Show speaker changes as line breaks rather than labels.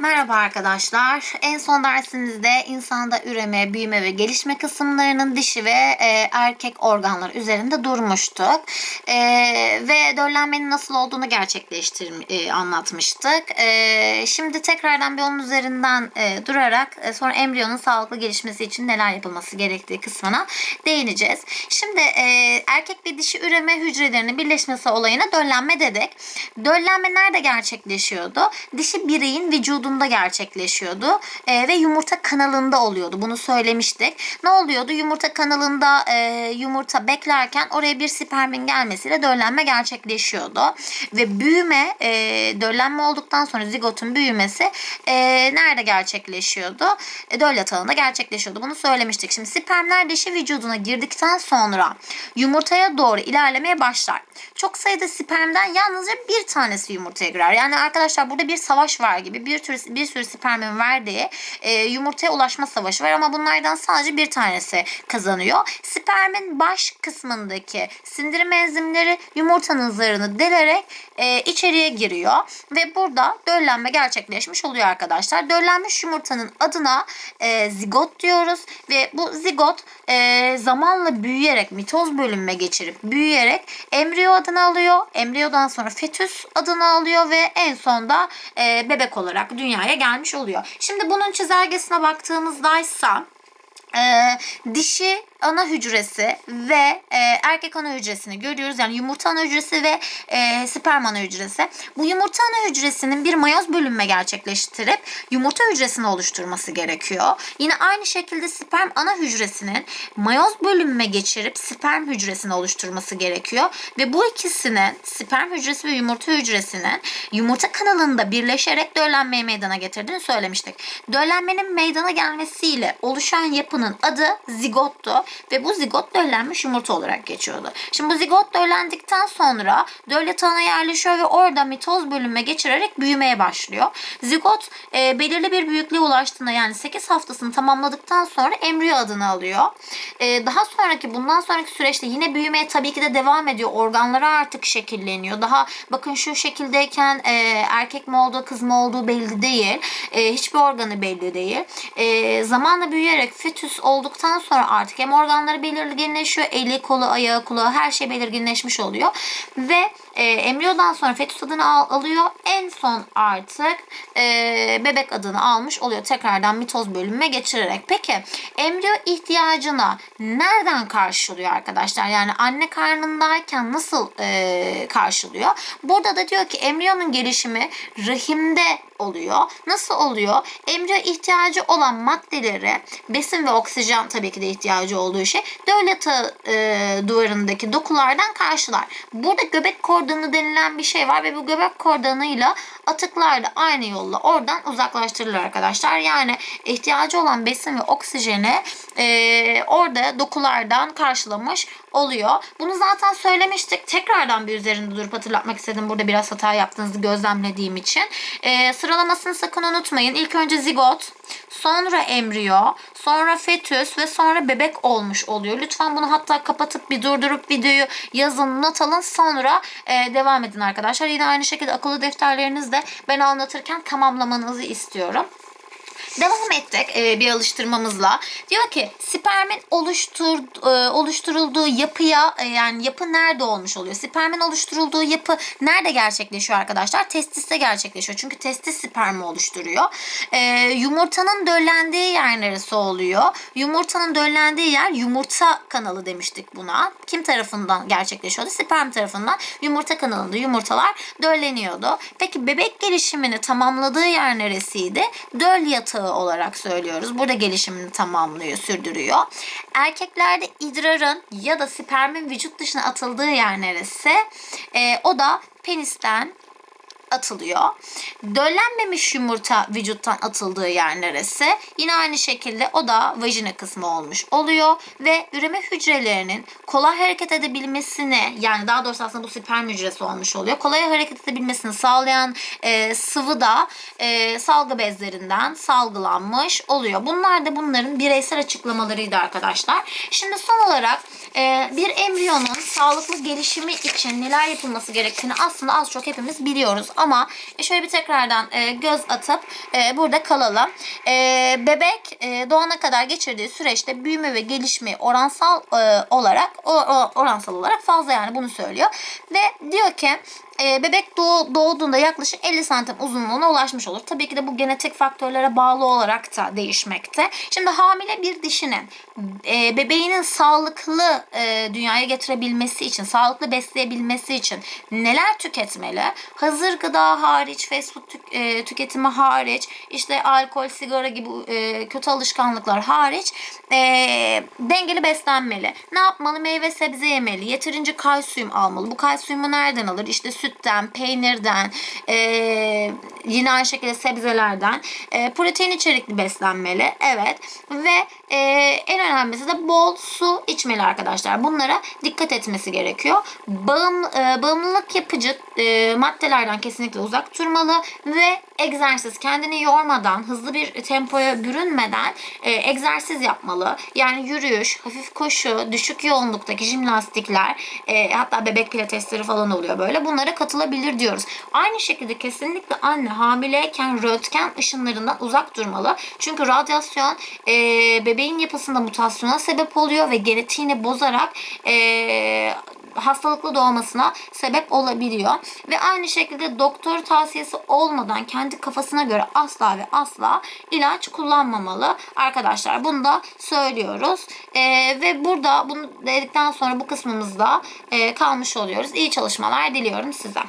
Merhaba arkadaşlar. En son dersimizde insanda üreme, büyüme ve gelişme kısımlarının dişi ve e, erkek organları üzerinde durmuştuk. E, ve döllenmenin nasıl olduğunu gerçekleştir e, anlatmıştık. E, şimdi tekrardan bir onun üzerinden e, durarak e, sonra embriyonun sağlıklı gelişmesi için neler yapılması gerektiği kısmına değineceğiz. Şimdi e, erkek ve dişi üreme hücrelerinin birleşmesi olayına döllenme dedik. Döllenme nerede gerçekleşiyordu? Dişi bireyin vücudunda gerçekleşiyordu e, ve yumurta kanalında oluyordu. Bunu söylemiştik. Ne oluyordu? Yumurta kanalında e, yumurta beklerken oraya bir spermin gelmesiyle döllenme gerçekleşiyordu. Ve büyüme, e, döllenme olduktan sonra zigotun büyümesi e, nerede gerçekleşiyordu? E, döl yatağında gerçekleşiyordu. Bunu söylemiştik. Şimdi spermler dişi vücuduna girdikten sonra yumurtaya doğru ilerlemeye başlar. Çok sayıda spermden yalnızca bir tanesi yumurtaya girer. Yani arkadaşlar burada bir savaş var gibi bir tür bir sürü spermin verdiği e, yumurtaya ulaşma savaşı var ama bunlardan sadece bir tanesi kazanıyor. Spermin baş kısmındaki sindirim enzimleri yumurtanın zarını delerek e, içeriye giriyor ve burada döllenme gerçekleşmiş oluyor arkadaşlar. Döllenmiş yumurtanın adına e, zigot diyoruz ve bu zigot e, zamanla büyüyerek mitoz bölünme geçirip büyüyerek embriyo adını alıyor. Embriyodan sonra fetüs adını alıyor ve en sonda e, bebek olarak dünyaya gelmiş oluyor. Şimdi bunun çizelgesine baktığımızda ise ee, dişi ana hücresi ve e, erkek ana hücresini görüyoruz. Yani yumurta ana hücresi ve e, sperm ana hücresi. Bu yumurta ana hücresinin bir mayoz bölünme gerçekleştirip yumurta hücresini oluşturması gerekiyor. Yine aynı şekilde sperm ana hücresinin mayoz bölünme geçirip sperm hücresini oluşturması gerekiyor. Ve bu ikisinin sperm hücresi ve yumurta hücresinin yumurta kanalında birleşerek döllenmeyi meydana getirdiğini söylemiştik. Döllenmenin meydana gelmesiyle oluşan yapının adı zigottu ve bu zigot döllenmiş yumurta olarak geçiyordu. Şimdi bu zigot döllendikten sonra döl yatağına yerleşiyor ve orada mitoz bölünme geçirerek büyümeye başlıyor. Zigot e, belirli bir büyüklüğe ulaştığında yani 8 haftasını tamamladıktan sonra embriyo adını alıyor. E, daha sonraki bundan sonraki süreçte yine büyümeye tabii ki de devam ediyor. Organları artık şekilleniyor. Daha bakın şu şekildeyken e, erkek mi olduğu kız mı olduğu belli değil. E, hiçbir organı belli değil. E, zamanla büyüyerek fetüs olduktan sonra artık hem organları belirginleşiyor. Eli, kolu, ayağı, kulağı her şey belirginleşmiş oluyor. Ve e, embriyodan sonra fetüs adını al, alıyor. En son artık e, bebek adını almış oluyor. Tekrardan mitoz bölünme geçirerek. Peki embriyo ihtiyacına nereden karşılıyor arkadaşlar? Yani anne karnındayken nasıl e, karşılıyor? Burada da diyor ki embriyonun gelişimi rahimde oluyor. Nasıl oluyor? Embriyo ihtiyacı olan maddeleri besin ve oksijen tabii ki de ihtiyacı olduğu şey yatağı e, duvarındaki dokulardan karşılar. Burada göbek kordonu denilen bir şey var ve bu göbek kordonuyla atıklar da aynı yolla oradan uzaklaştırılır arkadaşlar. Yani ihtiyacı olan besin ve oksijeni e, orada dokulardan karşılamış oluyor. Bunu zaten söylemiştik. Tekrardan bir üzerinde durup hatırlatmak istedim. Burada biraz hata yaptığınızı gözlemlediğim için. E, sıralamasını sakın unutmayın. İlk önce zigot, sonra embriyo, sonra fetüs ve sonra bebek olmuş oluyor. Lütfen bunu hatta kapatıp bir durdurup videoyu yazın, not alın. Sonra e, devam edin arkadaşlar. Yine aynı şekilde akıllı defterlerinizde ben anlatırken tamamlamanızı istiyorum. Devam ettik e, bir alıştırmamızla. Diyor ki spermin oluştur, e, oluşturulduğu yapıya e, yani yapı nerede olmuş oluyor? Spermin oluşturulduğu yapı nerede gerçekleşiyor arkadaşlar? Testiste gerçekleşiyor. Çünkü testis spermi oluşturuyor. E, yumurtanın döllendiği yer neresi oluyor? Yumurtanın döllendiği yer yumurta kanalı demiştik buna. Kim tarafından gerçekleşiyordu? Sperm tarafından yumurta kanalında yumurtalar dölleniyordu. Peki bebek gelişimini tamamladığı yer neresiydi? Döl yatağı olarak söylüyoruz. Burada gelişimini tamamlıyor, sürdürüyor. Erkeklerde idrarın ya da spermin vücut dışına atıldığı yer neresi? E, o da penisten atılıyor. Döllenmemiş yumurta vücuttan atıldığı yer neresi? Yine aynı şekilde o da vajina kısmı olmuş oluyor ve üreme hücrelerinin kolay hareket edebilmesini yani daha doğrusu aslında bu sperm hücresi olmuş oluyor. Kolay hareket edebilmesini sağlayan e, sıvı da e, salgı bezlerinden salgılanmış oluyor. Bunlar da bunların bireysel açıklamalarıydı arkadaşlar. Şimdi son olarak e, bir embriyonun sağlıklı gelişimi için neler yapılması gerektiğini aslında az çok hepimiz biliyoruz. Ama şöyle bir tekrardan e, göz atıp e, burada kalalım. E, bebek doğana kadar geçirdiği süreçte büyüme ve gelişmeyi oransal olarak oransal olarak fazla yani bunu söylüyor. Ve diyor ki e, bebek doğ, doğduğunda yaklaşık 50 santim uzunluğuna ulaşmış olur. Tabii ki de bu genetik faktörlere bağlı olarak da değişmekte. Şimdi hamile bir dişinin e, bebeğinin sağlıklı e, dünyaya getirebilmesi için, sağlıklı besleyebilmesi için neler tüketmeli? Hazır gıda hariç, fast food tük- e, tüketimi hariç, işte alkol, sigara gibi e, kötü alışkanlıklar hariç e, dengeli beslenmeli. Ne yapmalı? Meyve sebze yemeli. Yeterince kalsiyum almalı. Bu kalsiyumu nereden alır? İşte sütten, peynirden, e, yine aynı şekilde sebzelerden. E, protein içerikli beslenmeli. Evet. Ve e, en önemlisi de bol su içmeli arkadaşlar. Bunlara dikkat etmesi gerekiyor. Bağım, e, bağımlılık yapıcı e, maddelerden kesinlikle uzak durmalı ve egzersiz kendini yormadan, hızlı bir tempoya bürünmeden e, egzersiz yapmalı. Yani yürüyüş, hafif koşu, düşük yoğunluktaki jimnastikler, e, hatta bebek pilatesleri falan oluyor böyle. Bunlara katılabilir diyoruz. Aynı şekilde kesinlikle anne hamileyken röntgen ışınlarından uzak durmalı. Çünkü radyasyon e, bebeğin yapısında mutasyona sebep oluyor ve genetiğini bozarak e, hastalıklı doğmasına sebep olabiliyor. Ve aynı şekilde doktor tavsiyesi olmadan kendi kafasına göre asla ve asla ilaç kullanmamalı arkadaşlar. Bunu da söylüyoruz. Ee, ve burada bunu dedikten sonra bu kısmımızda e, kalmış oluyoruz. İyi çalışmalar diliyorum size.